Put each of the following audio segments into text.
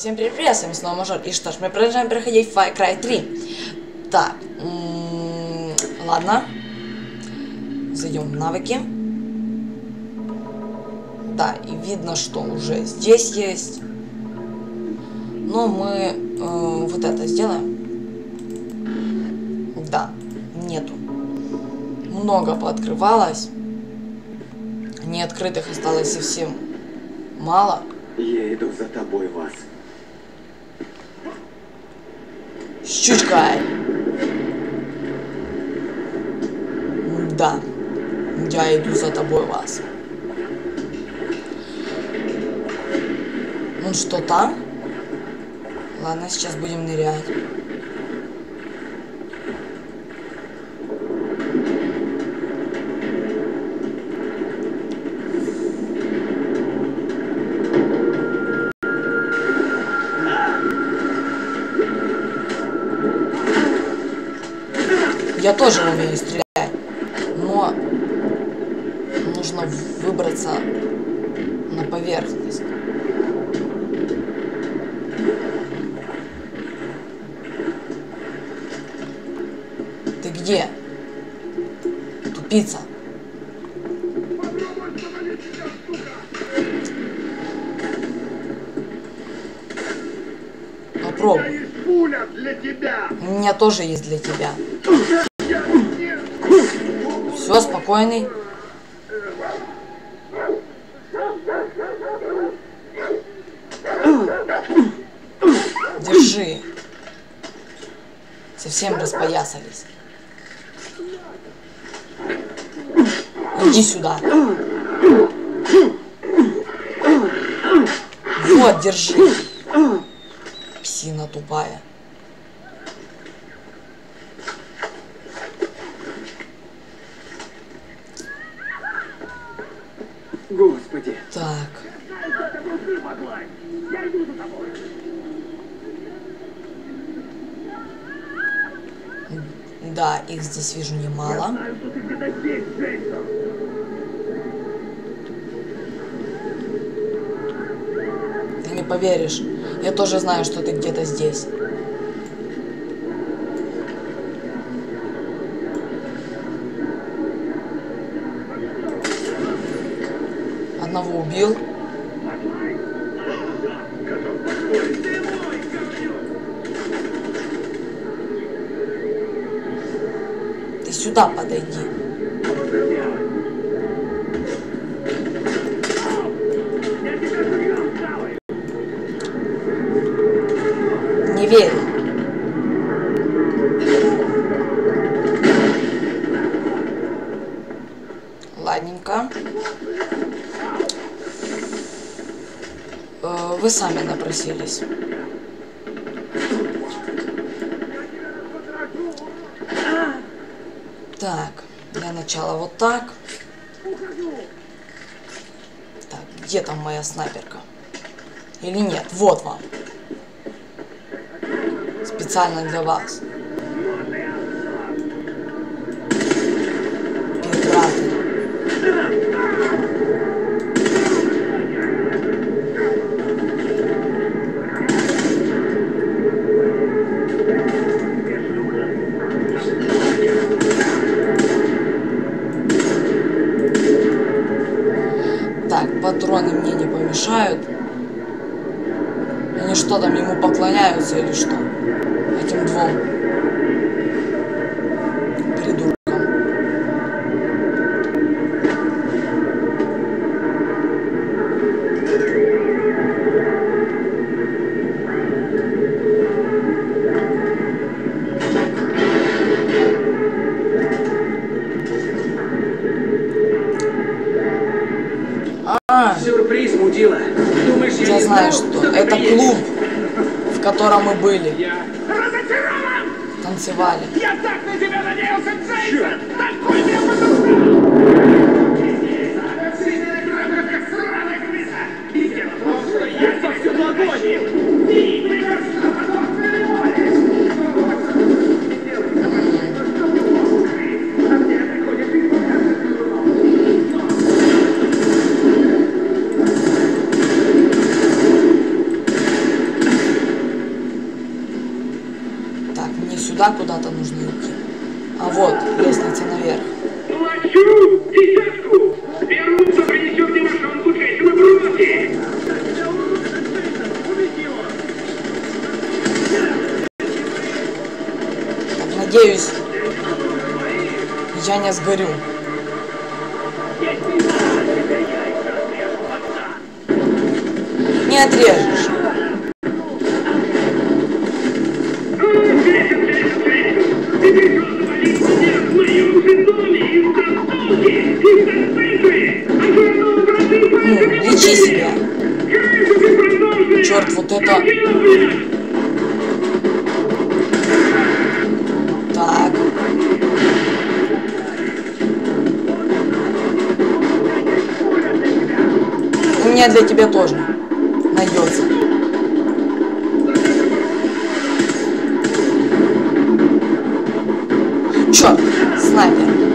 Всем привет, с вами снова Мажор. И что ж, мы продолжаем проходить Far Cry 3. Так, ладно. Зайдем в навыки. Да, и видно, что уже здесь есть. Но мы э, вот это сделаем. Да, нету. Много пооткрывалось. Неоткрытых осталось совсем мало. Я иду за тобой, Вас. Щучкой. Да. Я иду за тобой, вас. Ну что там? Ладно, сейчас будем нырять. Я тоже умею стрелять, но нужно выбраться на поверхность. Ты где? Тупица. Попробуй. У меня тоже есть для тебя. Все, спокойный. Держи. Совсем распоясались. Иди сюда. Вот, держи. Псина тупая. Господи! Так. Да, их здесь вижу немало. Знаю, что ты где-то здесь, Джейсон! Ты не поверишь. Я тоже знаю, что ты где-то здесь. Одного убил. Ты сюда подойди. Не верю. Ладненько. Э, Вы сами напросились. Так, для начала вот так. Так, где там моя снайперка? Или нет? Вот вам. Специально для вас. Знаю, что ты это клуб, в котором мы были, танцевали. Я так на тебя надеялся, Джейсон! Такой потом... Сильная грабка, как в том! Надеюсь, я не сгорю. Не отрежешь. Ну, лечи себя. Черт, вот это... меня для тебя тоже найдется. Черт, снайпер.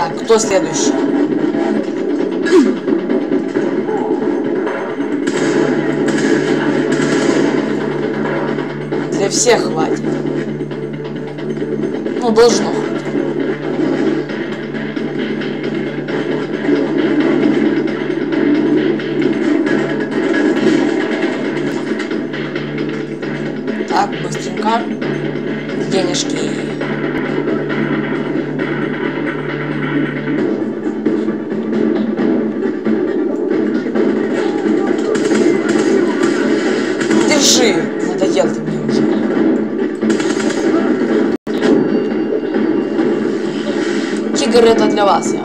Так, кто следующий? Для всех хватит. Ну, должно Тигр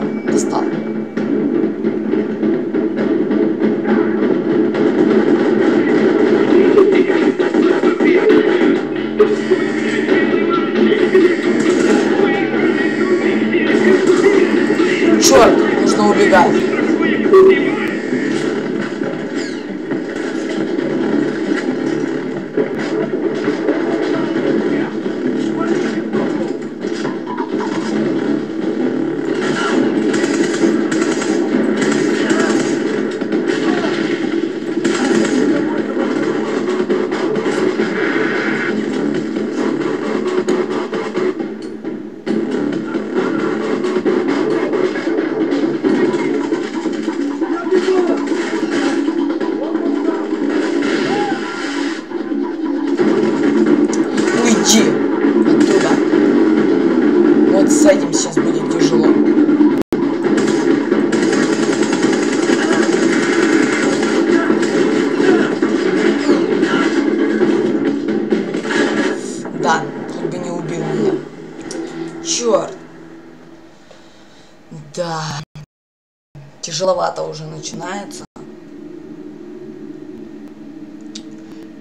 Тяжеловато уже начинается.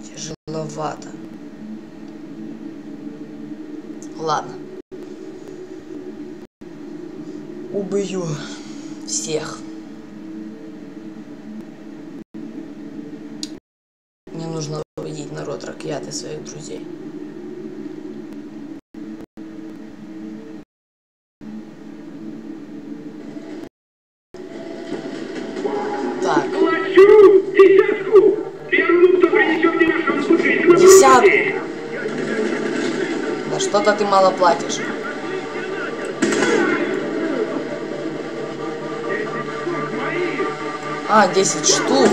Тяжеловато. Ладно. Убью всех. Мне нужно выводить народ ракеты своих друзей. Мало платишь. А, 10 штук.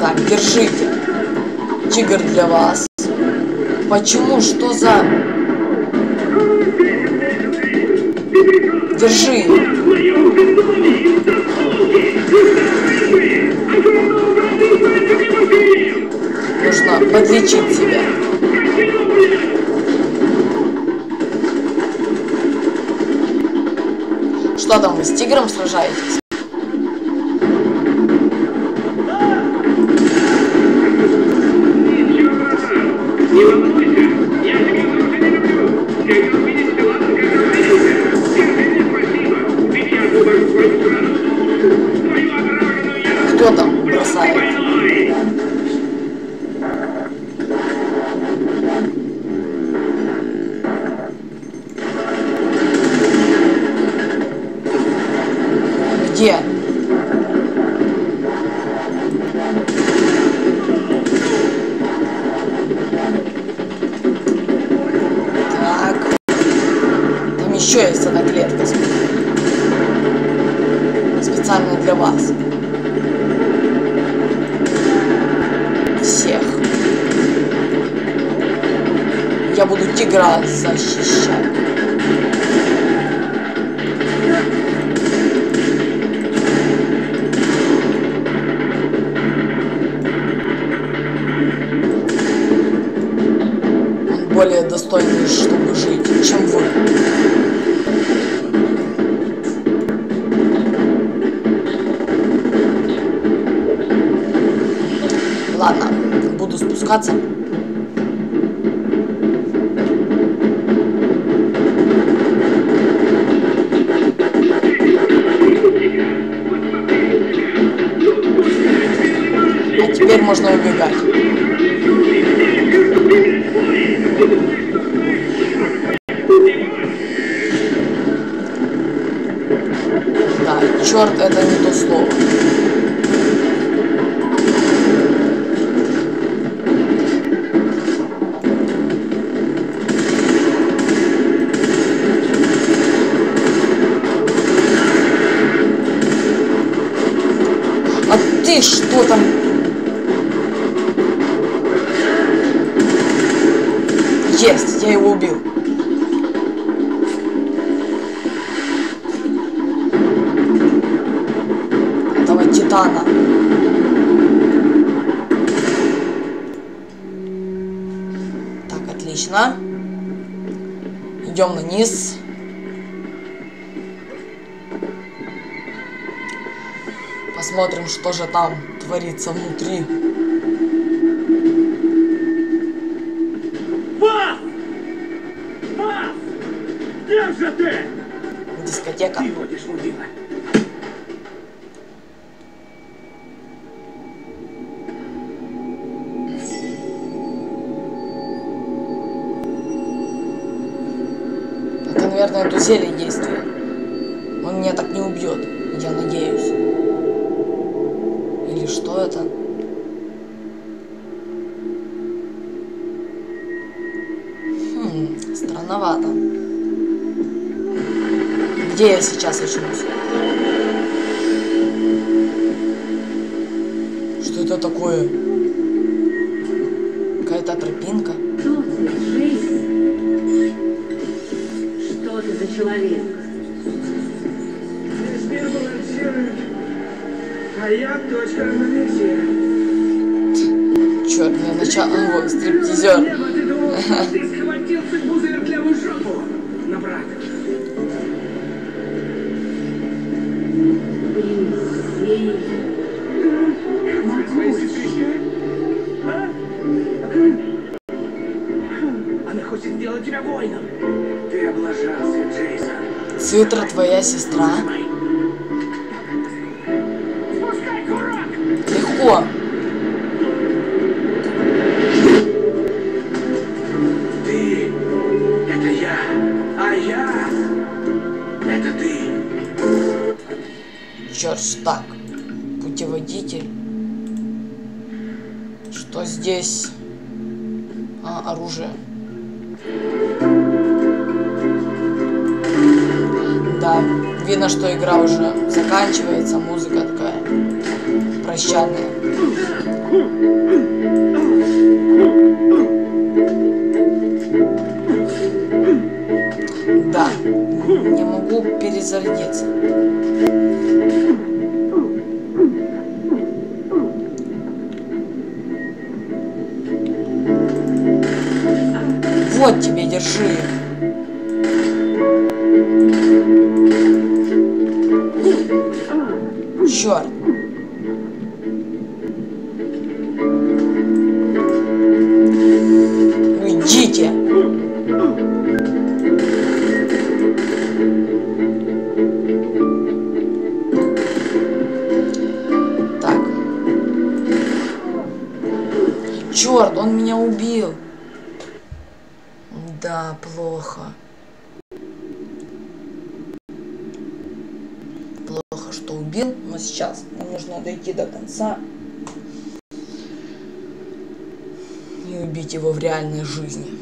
Так, держите. Тигр для вас. Почему? Что за... Держи. Нужно подлечить себя. Что там, вы с тигром сражаетесь? Я буду можно убегать. Да, черт, это не то слово. А ты что там? Есть, я его убил. Этого титана. Так, отлично. Идем вниз. Посмотрим, что же там творится внутри. Где же ты? Дискотека. Ты водишь мудила. Это, наверное, это зелье действие. Где я сейчас очнусь? Что это такое? Какая-то тропинка? Кто ты, Джейсон? Что ты за человек? Весь мир балансирует, а я точка равновесия. Черт, мне начало... Вот, стриптизер. Сделать тебя воином. Ты облажался, Джейсон. Цитра твоя сестра? Легко. Ты — это я, а я — это ты. Черт ж так. Путеводитель. Что здесь? Что игра уже заканчивается, музыка такая прощальная. Да, не могу перезарядиться. Вот тебе, держи. Черт. Дойти до конца и убить его в реальной жизни.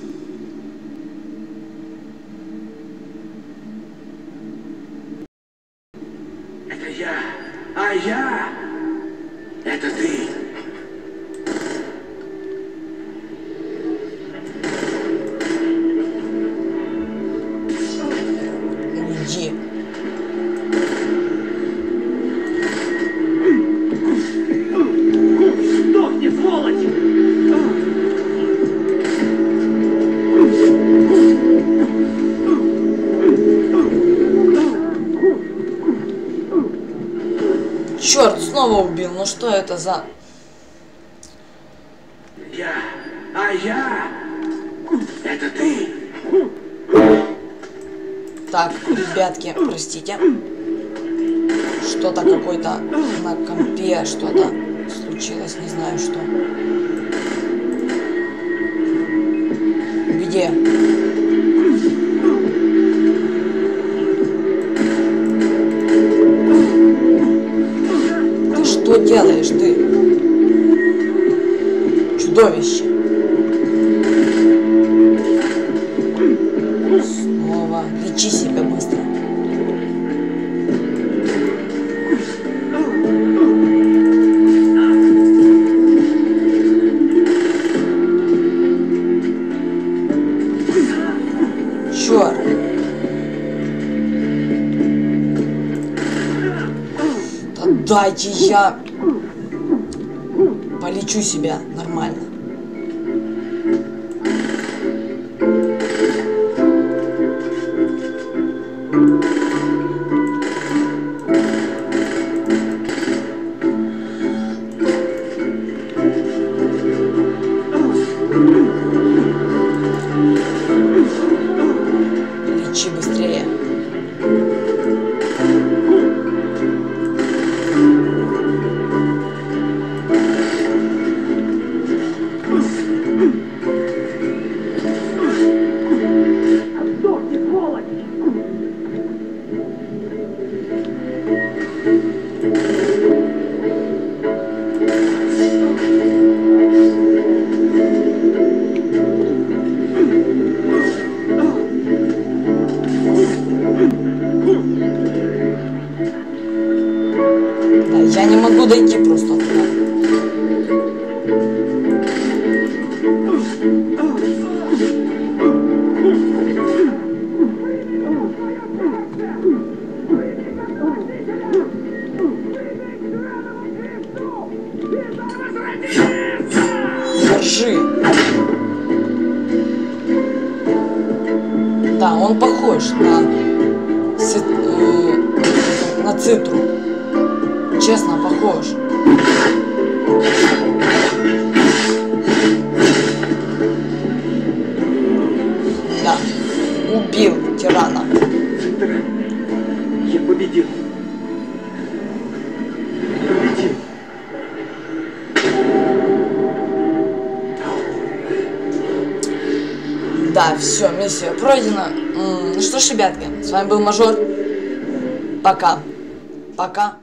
Это я. А я... Это ты. За... Я. А я... Это ты. Так, ребятки, простите. Что-то какой-то на компе что-то случилось, не знаю что. Где? Что делаешь, ты? Чудовище. Снова. Лечи себя быстро. Дайте я полечу себя нормально. Я не могу дойти просто М, Ну что ж, ребятки, с вами был Мажор. Пока. Пока.